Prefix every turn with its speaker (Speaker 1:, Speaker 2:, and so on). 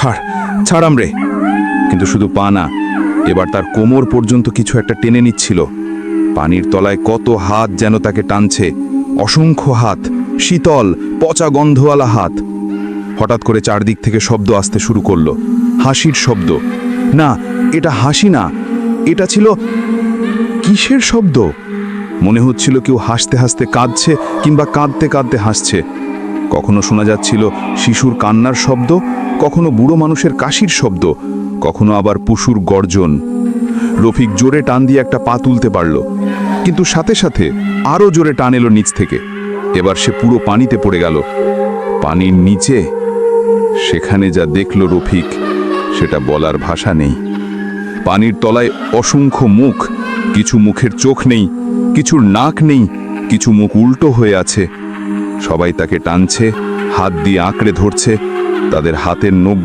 Speaker 1: ছাড় ছাড় আমরে কিন্তু শুধু পা না, এবার তার কোমর পর্যন্ত কিছু একটা টেনে নিচ্ছিল। পানির তলায় কত হাত যেন তাকে টানছে, অসংখ্য হাত, শীতল, পচা গন্ধওয়ালা হাত। হঠাৎ করে চারদিক থেকে শব্দ আসতে শুরু করল, হাসির শব্দ। না, এটা হাসি না, এটা ছিল কিসের শব্দ? মনে হচ্ছিল কেউ হাসতে হাসতে কাঁদছে কিংবা কাঁদতে কাঁদতে হাসছে। কখনো শোনা যাচ্ছিল শিশুর কান্নার শব্দ, কখনো বুড়ো মানুষের কাশির শব্দ, কখনো আবার পশুর গর্জন। রফিক জোরে টান দিয়ে একটা পা তুলতে পারল, কিন্তু সাথে সাথে আরও জোরে টান এলো নিচ থেকে। এবার সে পুরো পানিতে পড়ে গেল। পানির নিচে সেখানে যা দেখল রফিক, সেটা বলার ভাষা নেই। পানির তলায় অসংখ্য মুখ, কিছু মুখের চোখ নেই, কিছুর নাক নেই, কিছু মুখ উল্টো হয়ে আছে। সবাই তাকে টানছে হাত দিয়ে আঁকড়ে ধরছে তাদের হাতের নখ